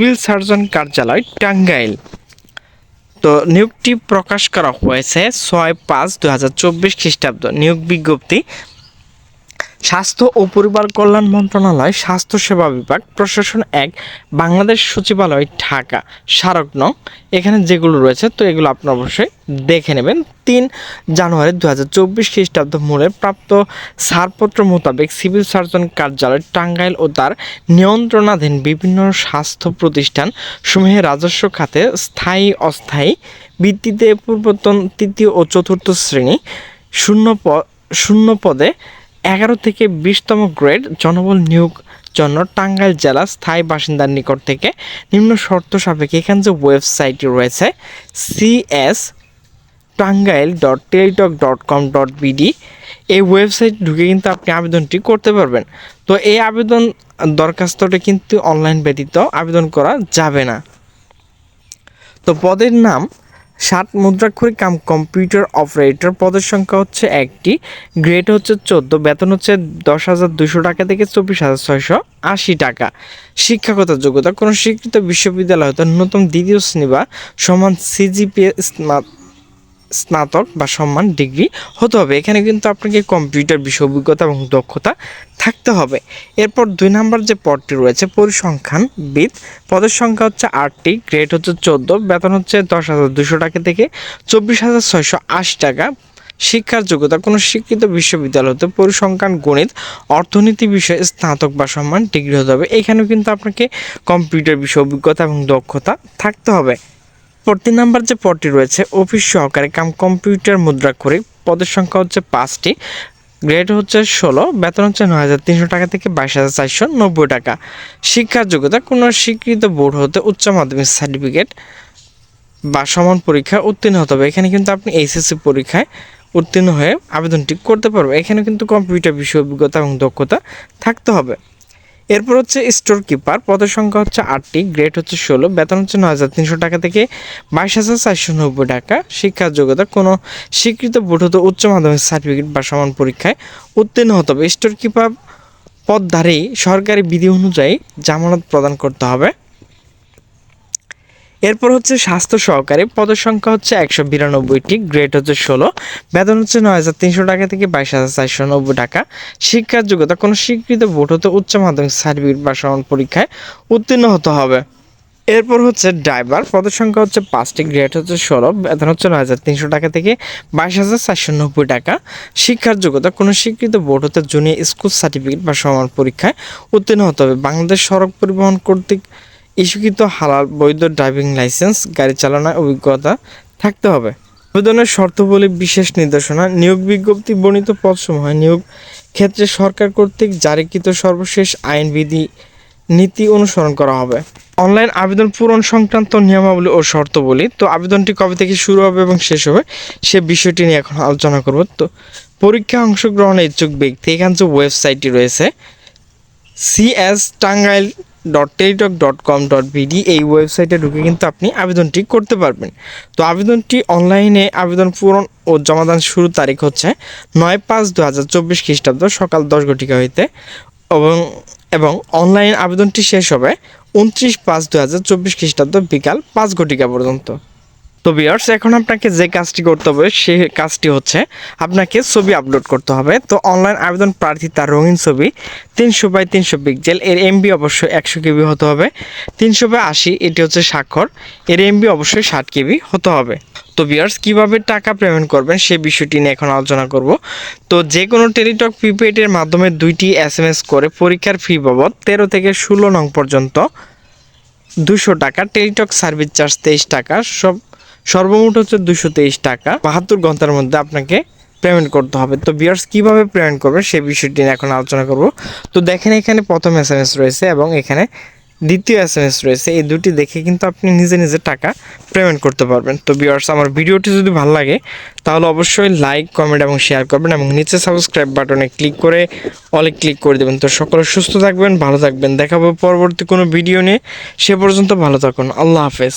Civil surgeon কার্যালয় টাঙ্গাইল। তো নিয়োগটি প্রকাশ করা হয়েছে ছয় পাঁচ দু চব্বিশ খ্রিস্টাব্দ। নিয়োগ বিজ্ঞপ্তি স্বাস্থ্য ও পরিবার কল্যাণ মন্ত্রণালয়, স্বাস্থ্য সেবা বিভাগ, প্রশাসন এক, বাংলাদেশ সচিবালয় ঢাকা, স্মারক নং। এখানে যেগুলো রয়েছে, তো এগুলো আপনারা অবশ্যই দেখে নেবেন। তিন জানুয়ারি দু হাজার চব্বিশ খ্রিস্টাব্দ মূলে প্রাপ্ত ছাড়পত্র মোতাবেক সিভিল সার্জন কার্যালয় টাঙ্গাইল ও তার নিয়ন্ত্রণাধীন বিভিন্ন স্বাস্থ্য প্রতিষ্ঠান সমূহে রাজস্ব খাতে স্থায়ী অস্থায়ী ভিত্তিতে পূর্বতন তৃতীয় ও চতুর্থ শ্রেণি শূন্য শূন্য পদে এগারো থেকে বিশতম গ্রেড জনবল নিয়োগ জন্য টাঙ্গাইল জেলা স্থায়ী বাসিন্দার নিকট থেকে নিম্ন শর্ত সাপেক্ষে এখানে যে ওয়েবসাইটটি রয়েছে CS Tangail dot Teletalk dot com dot BD, এই ওয়েবসাইট ঢুকে কিন্তু আপনি আবেদনটি করতে পারবেন। তো এই আবেদন দরখাস্তটা কিন্তু অনলাইন ব্যতীত আবেদন করা যাবে না। তো পদের নাম ষাট মুদ্রাক্ষরিক কাম কম্পিউটার অপারেটর পদের সংখ্যা হচ্ছে একটি। গ্রেড হচ্ছে চোদ্দ, বেতন হচ্ছে দশ হাজার দুশো টাকা থেকে চব্বিশ হাজার ছয়শো আশি টাকা। শিক্ষাগত যোগ্যতা, কোনো স্বীকৃত বিশ্ববিদ্যালয় হতে ন্যূনতম দ্বিতীয় শ্রেণি বা সমান সিজিপিএ স্নাতক বা সম্মান ডিগ্রি হতে হবে। এখানে কিন্তু আপনাকে কম্পিউটার বিষয় অভিজ্ঞতা এবং দক্ষতা থাকতে হবে। এরপর দুই নাম্বার যে পদটি রয়েছে পরিসংখ্যান বিদ পদের সংখ্যা হচ্ছে আটটি, গ্রেড হচ্ছে চোদ্দ, বেতন হচ্ছে দশ হাজার দুশো টাকা থেকে চব্বিশ হাজার ছয়শো আশি টাকা। শিক্ষার যোগ্যতা, কোনো শিক্ষিত বিশ্ববিদ্যালয় হতে পরিসংখ্যান, গণিত, অর্থনীতি বিষয়ে স্নাতক বা সম্মান ডিগ্রি হতে হবে। এখানেও কিন্তু আপনাকে কম্পিউটার বিষয় অভিজ্ঞতা এবং দক্ষতা থাকতে হবে। পরতি নাম্বার যে পদটি রয়েছে, অফিস সহকারী কাম কম্পিউটার মুদ্রা করে পদের সংখ্যা হচ্ছে পাঁচটি। গ্রেড হচ্ছে ষোলো, বেতন হচ্ছে নয় হাজার তিনশো টাকা থেকে বাইশ হাজার চারশো নব্বই টাকা। শিক্ষার যোগ্যতা, কোনো স্বীকৃত বোর্ড হতে উচ্চ মাধ্যমিক সার্টিফিকেট বা সমান পরীক্ষা উত্তীর্ণ হতে হবে। এখানে কিন্তু আপনি এইচএসসি পরীক্ষায় উত্তীর্ণ হয়ে আবেদনটি করতে পারবে এখানে কিন্তু কম্পিউটার বিষয় অভিজ্ঞতা এবং দক্ষতা থাকতে হবে। এরপর হচ্ছে স্টোর কিপার পদের সংখ্যা হচ্ছে আটটি গ্রেড হচ্ছে ষোলো, বেতন হচ্ছে ন হাজার তিনশো টাকা থেকে বাইশ হাজার চারশো নব্বই টাকা। শিক্ষার যোগ্যতা, কোনো স্বীকৃত বোর্ড হতে উচ্চ মাধ্যমিক সার্টিফিকেট বা সমান পরীক্ষায় উত্তীর্ণ হতে হবে। স্টোর কিপার পদধারী সরকারি বিধি অনুযায়ী জামানত প্রদান করতে হবে। এরপর হচ্ছে স্বাস্থ্য সহকারী পদের সংখ্যা হচ্ছে একশো বিরানব্বইটি গ্রেড হচ্ছে ষোলো, বেতন হচ্ছে নয় হাজার তিনশো টাকা থেকে বাইশ হাজার চারশো নব্বই টাকা। শিক্ষার যোগ্যতা, কোনো স্বীকৃত বোর্ড হতে উচ্চ মাধ্যমিক সার্টিফিকেট বা সমান পরীক্ষায় উত্তীর্ণ হতে হবে। এরপর হচ্ছে ড্রাইভার, পদের সংখ্যা হচ্ছে পাঁচটি গ্রেড হচ্ছে ষোলো, বেতন হচ্ছে নয় হাজার তিনশো টাকা থেকে বাইশ হাজার চারশো নব্বই টাকা। শিক্ষার যোগ্যতা, কোনো স্বীকৃত বোর্ড হতে জুনিয়র স্কুল সার্টিফিকেট বা সমান পরীক্ষায় উত্তীর্ণ হতে হবে। বাংলাদেশ সড়ক পরিবহন কর্তৃক ইস্যুকৃত হালাল বৈধ ড্রাইভিং লাইসেন্স, গাড়ি চালানোর অভিজ্ঞতা থাকতে হবে। আবেদনের শর্তাবলী বিশেষ নির্দেশনা, নিয়োগ বিজ্ঞপ্তি বর্ণিত পদসমূহ নিয়োগ ক্ষেত্রে সরকার কর্তৃক জারিকৃত সর্বশেষ আইনবিধি নীতি অনুসরণ করা হবে। অনলাইন আবেদন পূরণ সংক্রান্ত নিয়মাবলী ও শর্তাবলী, তো আবেদনটি কবে থেকে শুরু হবে এবং শেষ হবে, সে বিষয়টি নিয়ে এখন আলোচনা করব। তো পরীক্ষা অংশগ্রহণের ইচ্ছুক ব্যক্তি, এখানে যে ওয়েবসাইটটি রয়েছে CS Tangail dot Teletalk dot com dot BD এই ওয়েবসাইটে ঢুকে কিন্তু আপনি আবেদনটি করতে পারবেন। তো আবেদনটি অনলাইনে আবেদন পূরণ ও জমাদান শুরুর তারিখ হচ্ছে নয় পাঁচ দু হাজার চব্বিশ খ্রিস্টাব্দ সকাল দশ ঘটিকা হইতে এবং এবং অনলাইন আবেদনটি শেষ হবে উনত্রিশ পাঁচ দু হাজার চব্বিশ খ্রিস্টাব্দ বিকাল পাঁচ ঘটিকা পর্যন্ত। তো বিয়ার্স এখন আপনাকে যে কাজটি করতে হবে সেই কাজটি হচ্ছে আপনাকে ছবি আপলোড করতে হবে। তো অনলাইন আবেদন প্রার্থী তার রঙিন ছবি, তিনশো বাই তিনশো পিক্সেল এর এমবি অবশ্যই একশো কেবি হতে হবে। তিনশো বাই আশি, এটি হচ্ছে স্বাক্ষর, এর এমবি অবশ্যই ষাট কেবি হতে হবে। তো বিয়ার্স কীভাবে টাকা পেমেন্ট করবেন সে বিষয়টি নিয়ে এখন আলোচনা করব। তো যে কোনো টেলিটক প্রিপেডের মাধ্যমে দুইটি এস এম এস করে পরীক্ষার ফি বাবদ তেরো থেকে ষোলো নং পর্যন্ত দুশো টাকা টেলিটক সার্ভিস চার্জ তেইশ টাকা, সব সর্বমোট হচ্ছে দুশো তেইশ টাকা। বাহাত্তর ঘণ্টার মধ্যে আপনাকে পেমেন্ট করতে হবে। তো বিয়ার্স কীভাবে পেমেন্ট করবে সে বিষয়টি নিয়ে এখন আলোচনা করব। তো দেখেন এখানে প্রথম এস এম এস রয়েছে এবং এখানে দ্বিতীয় এস এম এস রয়েছে। এই দুটি দেখে কিন্তু আপনি নিজে নিজে টাকা পেমেন্ট করতে পারবেন। তো বিয়ার্স আমার ভিডিওটি যদি ভালো লাগে, তাহলে অবশ্যই লাইক কমেন্ট এবং শেয়ার করবেন এবং নিচে সাবস্ক্রাইব বাটনে ক্লিক করে অলে ক্লিক করে দেবেন। তো সকলে সুস্থ থাকবেন, ভালো থাকবেন। দেখাবো পরবর্তী কোনো ভিডিও নিয়ে। সে পর্যন্ত ভালো থাকুন। আল্লাহ হাফেজ।